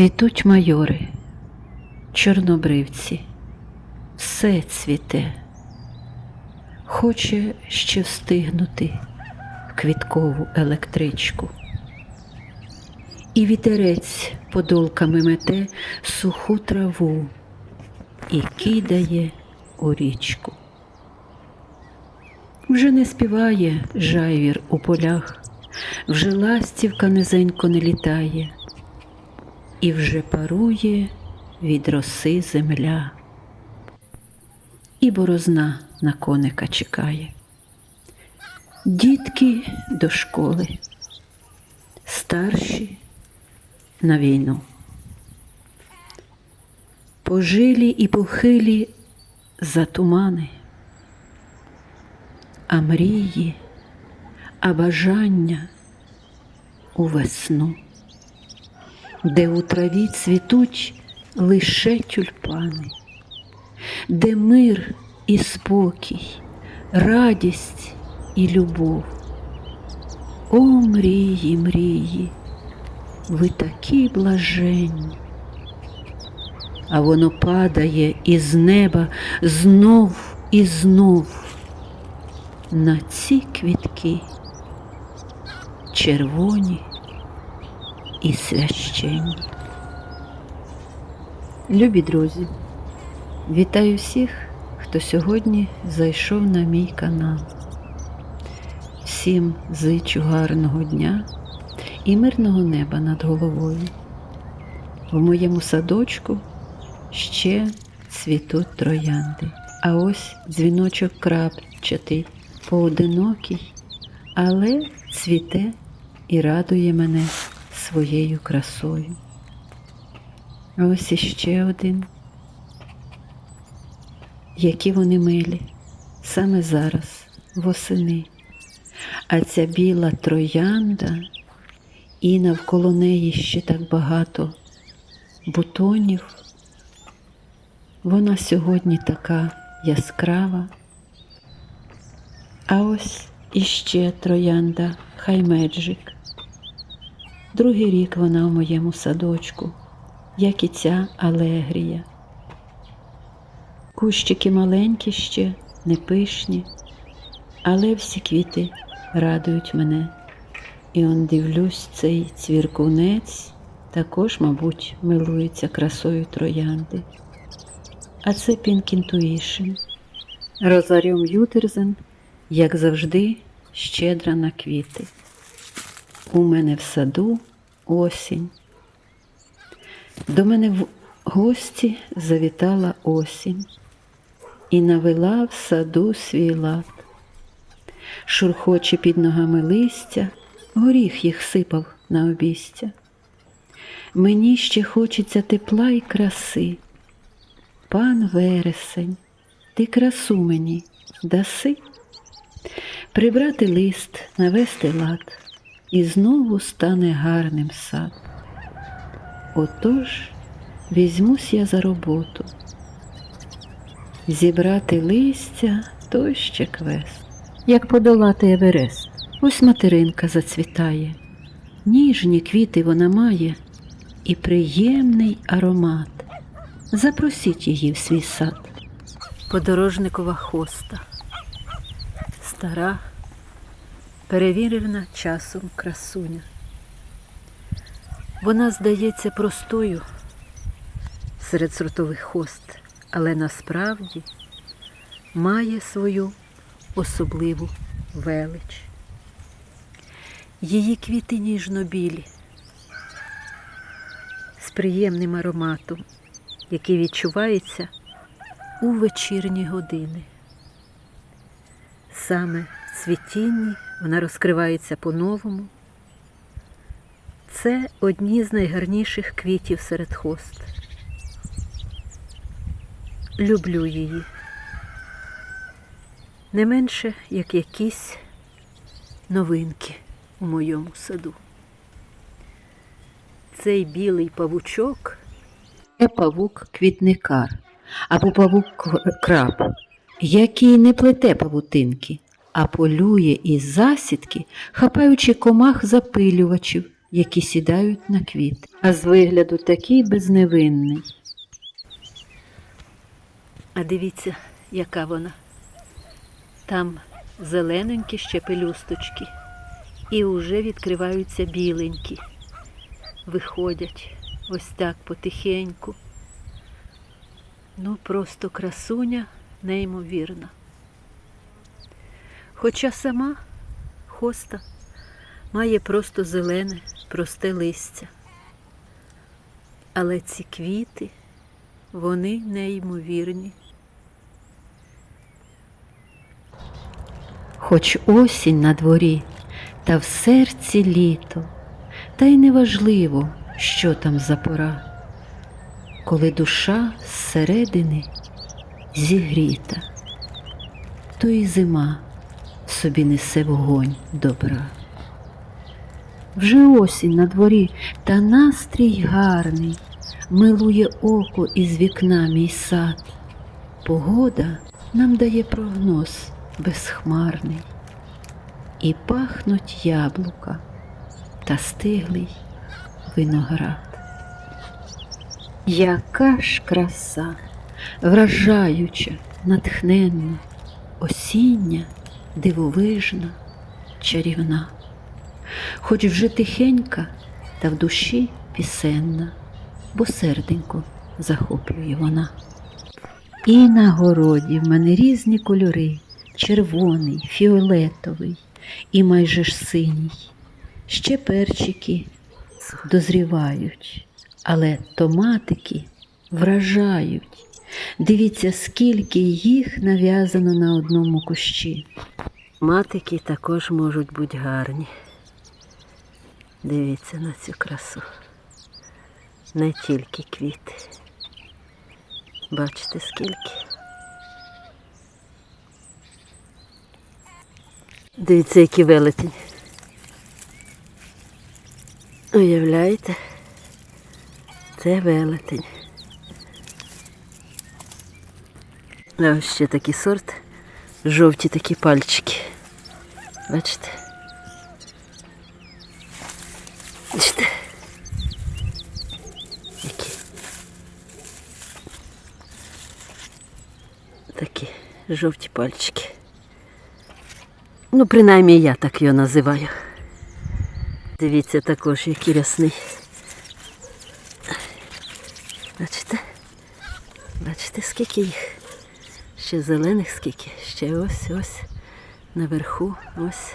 Цвітуть майори, чорнобривці, все цвіте, хоче ще встигнути в квіткову електричку. І вітерець подолками мете суху траву і кидає у річку. Вже не співає жайвір у полях, вже ластівка низенько не літає, і вже парує від роси земля, і борозна на коника чекає. Дітки до школи, старші на війну. Пожилі і похилі за тумани, а мрії, а бажання у весну, де у траві цвітуть лише тюльпани, де мир і спокій, радість і любов. О, мрії, мрії, ви такі блаженні а воно падає із неба знов і знов на ці квітки червоні і священні. Любі друзі, вітаю всіх, хто сьогодні зайшов на мій канал. Всім зичу гарного дня і мирного неба над головою. В моєму садочку ще цвітуть троянди. А ось дзвіночок крапчатий, поодинокий, але цвіте і радує мене своєю красою. А ось іще один. Які вони милі саме зараз, восени. А ця біла троянда, і навколо неї ще так багато бутонів. Вона сьогодні така яскрава. А ось іще троянда хаймеджик. Другий рік вона у моєму садочку, як і ця алегрія. Кущики маленькі ще, не пишні, але всі квіти радують мене. І он дивлюсь, цей цвіркунець також, мабуть, милується красою троянди. А це Intuition. Розаріум Ютерзен, як завжди, щедра на квіти. У мене в саду осінь. До мене в гості завітала осінь і навела в саду свій лад. Шурхоче під ногами листя, горіх їх сипав на обістя. Мені ще хочеться тепла й краси. Пан вересень, ти красу мені даси, прибрати лист, навести лад, і знову стане гарним сад. Отож візьмусь я за роботу. Зібрати листя то ще квест. Як подолати Еверест, ось материнка зацвітає, ніжні квіти вона має і приємний аромат. Запросіть її в свій сад. Подорожникова хоста, стара, перевірена часом красуня. Вона здається простою серед сортових хост, але насправді має свою особливу велич. Її квіти ніжно-білі, з приємним ароматом який відчувається у вечірні години. Саме цвітінні вона розкривається по-новому. Це одні з найгарніших квітів серед хост. Люблю її. Не менше, як якісь новинки у моєму саду. Цей білий павучок це павук квітникар або павук краб, який не плете павутинки, а полює із засідки, хапаючи комах запилювачів які сідають на квіт, а з вигляду такий безневинний. А дивіться, яка вона. Там зелененькі ще пелюсточки, і вже відкриваються біленькі. Виходять ось так потихеньку. Ну, просто красуня неймовірна. Хоча сама хоста має просто зелене, просте листя. Але ці квіти, вони неймовірні. Хоч осінь на дворі, та в серці літо, та й неважливо, що там за пора, коли душа зсередини зігріта, то і зима собі несе вогонь добра. Вже осінь на дворі, та настрій гарний, милує око із вікна мій сад. Погода нам дає прогноз безхмарний, і пахнуть яблука та стиглий виноград. Яка ж краса, вражаюча, натхненна, осіння, дивовижна, чарівна, хоч вже тихенька та в душі пісенна, бо серденько захоплює вона. І на городі в мене різні кольори червоний, фіолетовий і майже ж синій. Ще перчики дозрівають, але томатики вражають. Дивіться, скільки їх нав'язано на одному кущі. Матики також можуть бути гарні. Дивіться на цю красу. Не тільки квіти. Бачите скільки? Дивіться, який велетень. Уявляєте? Це велетень. ось ще такий сорт, жовті такі пальчики. Бачите? Бачите? Які? Такі жовті пальчики. Ну, принаймні я так його називаю. Дивіться також, який рясний. Бачите? Бачите, скільки їх? Ще зелених скільки, ще ось ось наверху, ось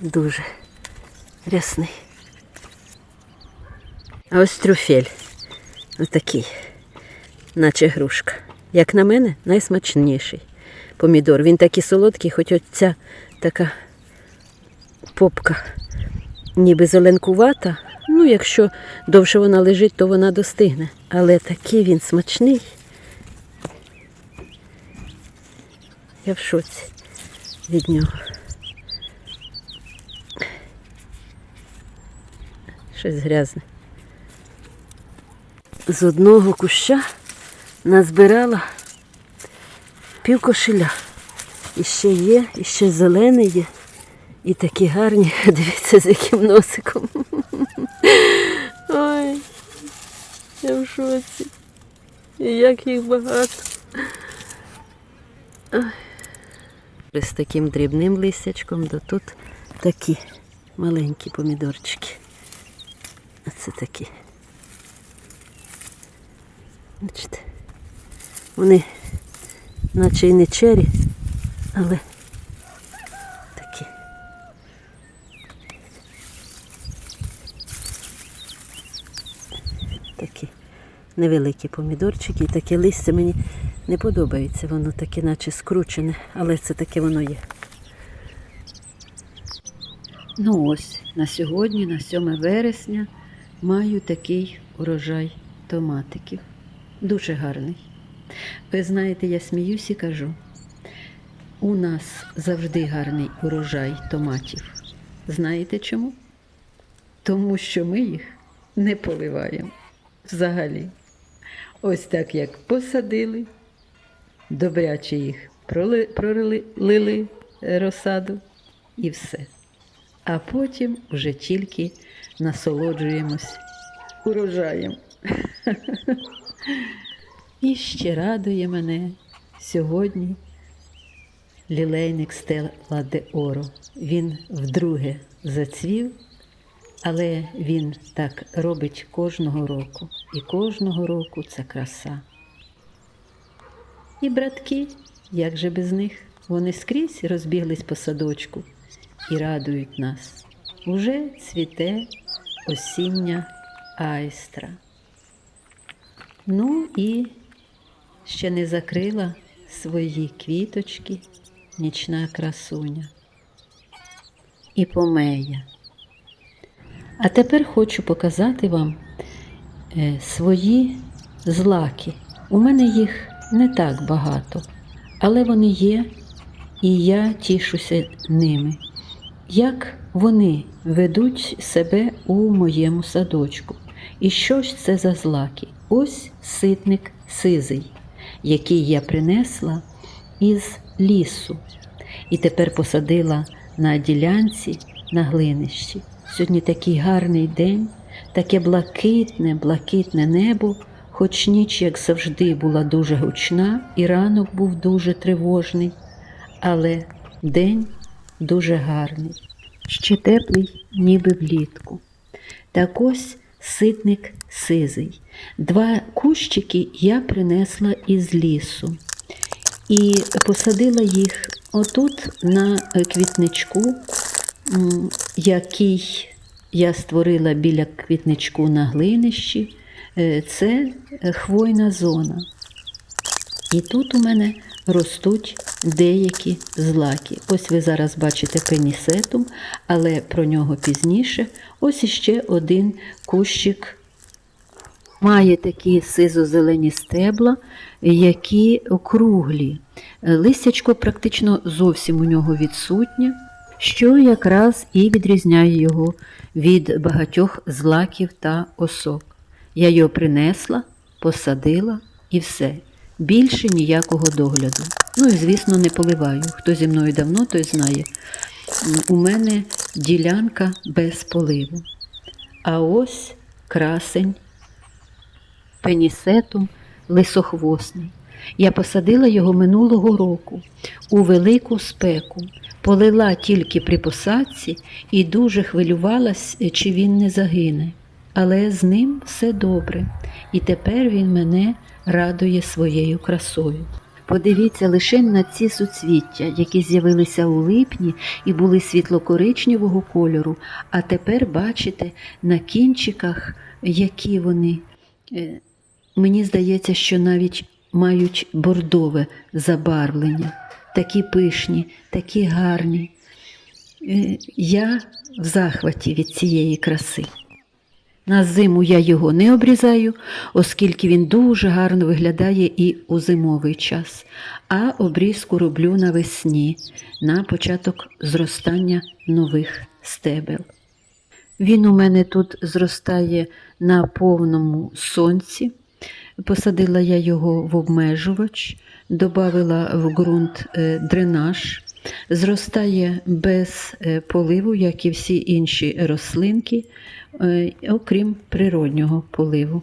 дуже рясний. А ось трюфель. Отакий, наче грушка. Як на мене, найсмачніший помідор. Він такий солодкий, хоч оця така попка ніби зеленкувата. Ну, якщо довше вона лежить, то вона достигне. Але такий він смачний. Я в шоці від нього. Щось грязне. З одного куща назбирала пів кошеля. І ще є, і ще зелений є. І такі гарні, дивіться, з яким носиком. Ой, я в шоці. І як їх багато. Ой. З таким дрібним листячком, то тут такі маленькі помідорчики. А це такі. Бачите? Вони наче й не чері, але такі. Такі невеликі помідорчики і таке листя мені не подобається. Воно таке наче скручене, але це таке воно є. Ну ось, на сьогодні, на 7 вересня, маю такий урожай томатиків. Дуже гарний. Ви знаєте, я сміюсь і кажу, у нас завжди гарний урожай томатів. Знаєте чому? Тому що ми їх не поливаємо взагалі. Ось так як посадили, добряче їх проли- пролили розсаду і все. а потім вже тільки насолоджуємось урожаєм. І ще радує мене сьогодні лілейник Стела де Оро. Він вдруге зацвів, але він так робить кожного року. І кожного року це краса. І братки, як же без них, вони скрізь розбіглись по садочку і радують нас. Уже цвіте осіння айстра. Ну і ще не закрила свої квіточки нічна красуня і помея. А тепер хочу показати вам е, свої злаки. У мене їх не так багато, але вони є, і я тішуся ними. Як вони ведуть себе у моєму садочку? І що ж це за злаки? Ось ситник сизий, який я принесла із лісу, і тепер посадила на ділянці на глинищі. Сьогодні такий гарний день, таке блакитне, блакитне небо, хоч ніч, як завжди, була дуже гучна, і ранок був дуже тривожний, але день дуже гарний, ще теплий, ніби влітку. Так ось ситник сизий. Два кущики я принесла із лісу і посадила їх отут на квітничку, який я створила біля квітничку на глинищі. Е, Це хвойна зона. І тут у мене ростуть деякі злаки. Ось ви зараз бачите пенісетум, але про нього пізніше. Ось іще один кущик має такі сизо-зелені стебла, які округлі. Листячко практично зовсім у нього відсутнє, що якраз і відрізняє його від багатьох злаків та осок. Я його принесла, посадила і все. Більше ніякого догляду. Ну і, звісно, не поливаю. Хто зі мною давно, той знає. У мене ділянка без поливу. А ось красень пенісетум лисохвосний. Я посадила його минулого року у велику спеку, полила тільки при посадці і дуже хвилювалась, чи він не загине. Але з ним все добре, і тепер він мене радує своєю красою. Подивіться лише на ці суцвіття, які з'явилися у липні і були світло-коричневого кольору, а тепер бачите на кінчиках, які вони. Е, Мені здається, що навіть мають бордове забарвлення, такі пишні, такі гарні. Е, Я в захваті від цієї краси. На зиму я його не обрізаю, оскільки він дуже гарно виглядає і у зимовий час, а обрізку роблю навесні на початок зростання нових стебел. Він у мене тут зростає на повному сонці. Посадила я його в обмежувач, додала в ґрунт е, дренаж. Зростає без е, поливу, як і всі інші рослинки, е, окрім природнього поливу.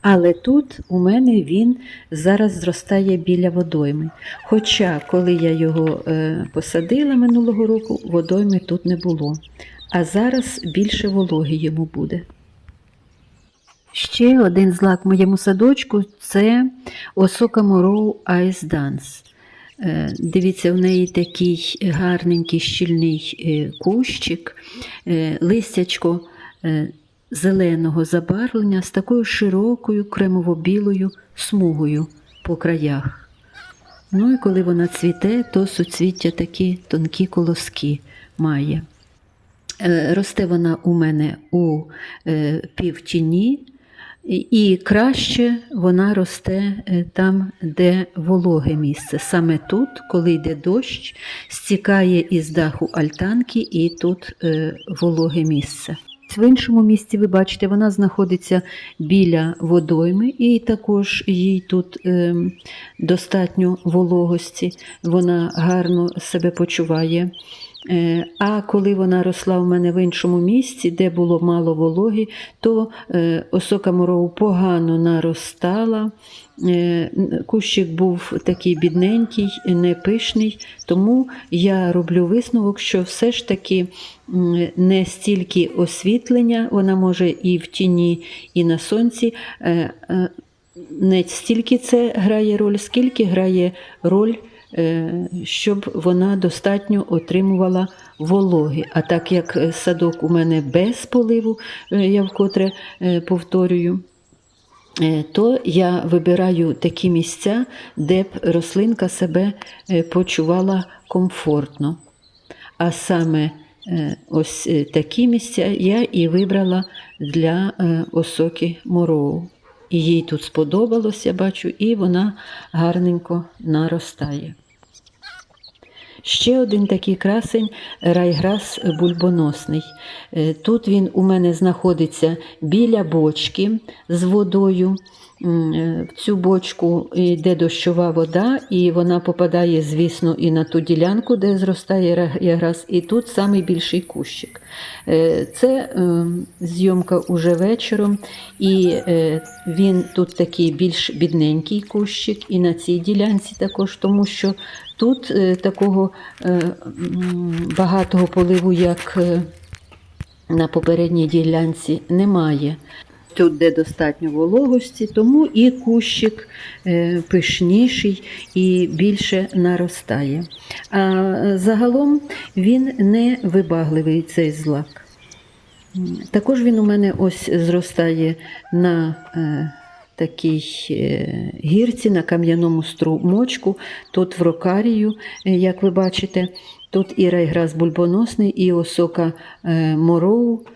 Але тут у мене він зараз зростає біля водойми. Хоча, коли я його е, посадила минулого року, водойми тут не було. А зараз більше вологи йому буде. Ще один злак в моєму садочку це Осока Мороу Ice Dance. Е, Дивіться, в неї такий гарненький щільний е, кущик, е, листячко зеленого забарвлення з такою широкою кремово-білою смугою по краях. Ну і коли вона цвіте, то суцвіття такі тонкі колоски має. Росте вона у мене у півтіні, і- краще вона росте е, там, де вологе місце. Саме тут, коли йде дощ, стікає із даху альтанки, і тут е, вологе місце. В іншому місці, ви бачите, вона знаходиться біля водойми, і також їй тут е, достатньо вологості. Вона гарно себе почуває А коли вона росла в мене в іншому місці, де було мало вологи, то е, осока морову погано наростала. Е, Кущик був такий бідненький, не пишний, тому я роблю висновок, що все ж таки не стільки освітлення, вона може і в тіні, і на сонці. е, е, Не стільки це грає роль, скільки грає роль е, щоб вона достатньо отримувала вологи. А так як е, садок у мене без поливу, е, я вкотре е, повторюю, е, то я вибираю такі місця, де б рослинка себе е, почувала комфортно. А саме е, ось е, такі місця я і вибрала для е, осоки морову. І їй тут сподобалося, бачу, і вона гарненько наростає. Ще один такий красень райграс бульбоносний. Е, Тут він у мене знаходиться біля бочки з водою. Е, В цю бочку йде дощова вода, і вона попадає, звісно, і на ту ділянку, де зростає райграс, і тут самий більший кущик. Е, Це е, зйомка уже вечором, і він тут такий більш бідненький кущик, і на цій ділянці також, тому що тут такого багатого поливу, як на попередній ділянці, немає. Тут, де достатньо вологості, тому і кущик е, пишніший і більше наростає. А загалом він не вибагливий цей злак. Також він у мене ось зростає на е, такій е, гірці, на кам'яному струмочку, тут в рокарію, як ви бачите, тут і райграс бульбоносний, і осока мороу. Е,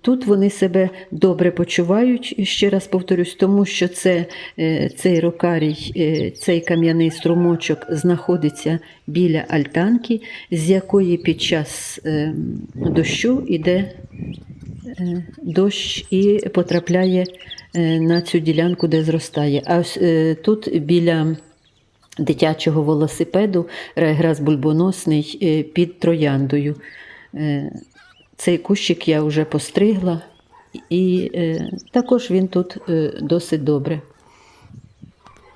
Тут вони себе добре почувають, ще раз повторюсь, тому що це, е, цей рокарій, е, цей кам'яний струмочок знаходиться біля альтанки, з якої під час е, дощу йде е, дощ і потрапляє е, на цю ділянку, де зростає. А ось е, тут біля дитячого велосипеду райграс бульбоносний е, під трояндою. Цей кущик я вже постригла, і е, також він тут е, досить добре.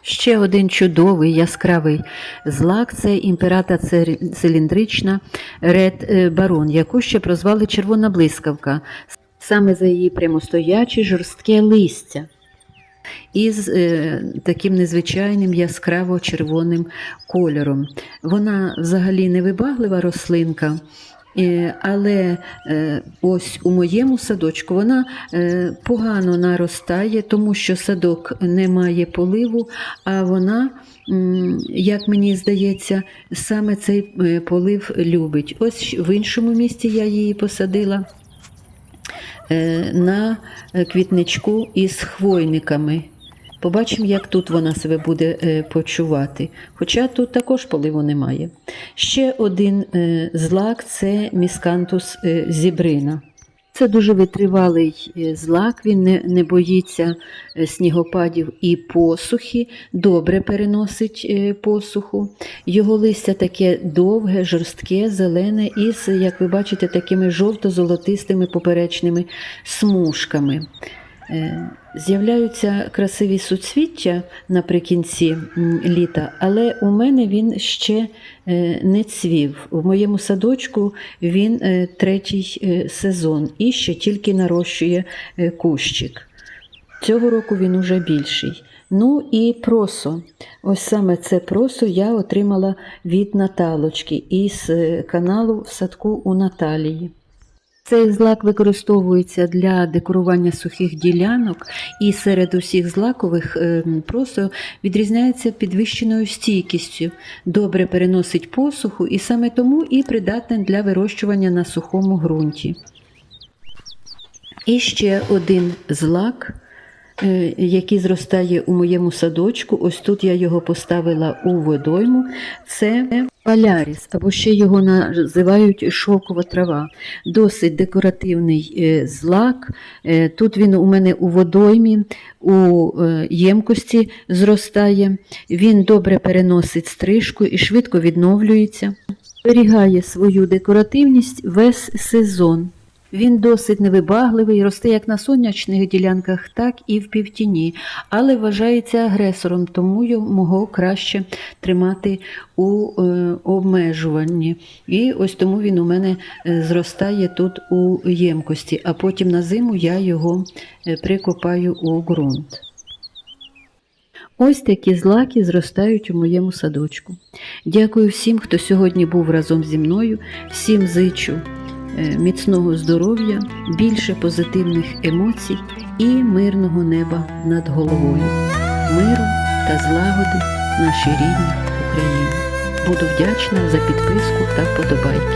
Ще один чудовий яскравий злак це імперата циліндрична Ред е, Барон, яку ще прозвали червона блискавка, саме за її прямостояче жорстке листя із е, таким незвичайним яскраво-червоним кольором. Вона взагалі невибаглива рослинка. Е, Але е, ось у моєму садочку вона е, погано наростає, тому що садок не має поливу, а вона, як мені здається, саме цей полив любить. Ось в іншому місці я її посадила на квітничку із хвойниками. Побачимо, як тут вона себе буде е, почувати. Хоча тут також поливу немає. Ще один е, злак це міскантус е, зібрина. Це дуже витривалий злак, він не, не боїться снігопадів і посухи, добре переносить посуху. Його листя таке довге, жорстке, зелене із, як ви бачите, такими жовто-золотистими поперечними смужками. З'являються красиві суцвіття наприкінці літа, але у мене він ще е, не цвів. В моєму садочку він е, третій е, сезон і ще тільки нарощує кущик. Цього року він уже більший. Ну і просо. Ось саме це просо я отримала від Наталочки із каналу в садку у Наталії. Цей злак використовується для декорування сухих ділянок і серед усіх злакових е, просто відрізняється підвищеною стійкістю, добре переносить посуху і саме тому і придатне для вирощування на сухому ґрунті. І ще один злак, який зростає у моєму садочку. Ось тут я його поставила у водойму. Це паляріс, або ще його називають шовкова трава. Досить декоративний е, злак. Е, Тут він у мене у водоймі, у е, ємкості зростає. Він добре переносить стрижку і швидко відновлюється. зберігає свою декоративність весь сезон. Він досить невибагливий, росте як на сонячних ділянках, так і в півтіні, але вважається агресором, тому його краще тримати у е, обмежуванні. І ось тому він у мене е, зростає тут у ємкості, а потім на зиму я його е, прикопаю у ґрунт. Ось такі злаки зростають у моєму садочку. Дякую всім, хто сьогодні був разом зі мною. Всім зичу міцного здоров'я, більше позитивних емоцій і мирного неба над головою, миру та злагоди нашій рідній Україні. Буду вдячна за підписку та вподобайки.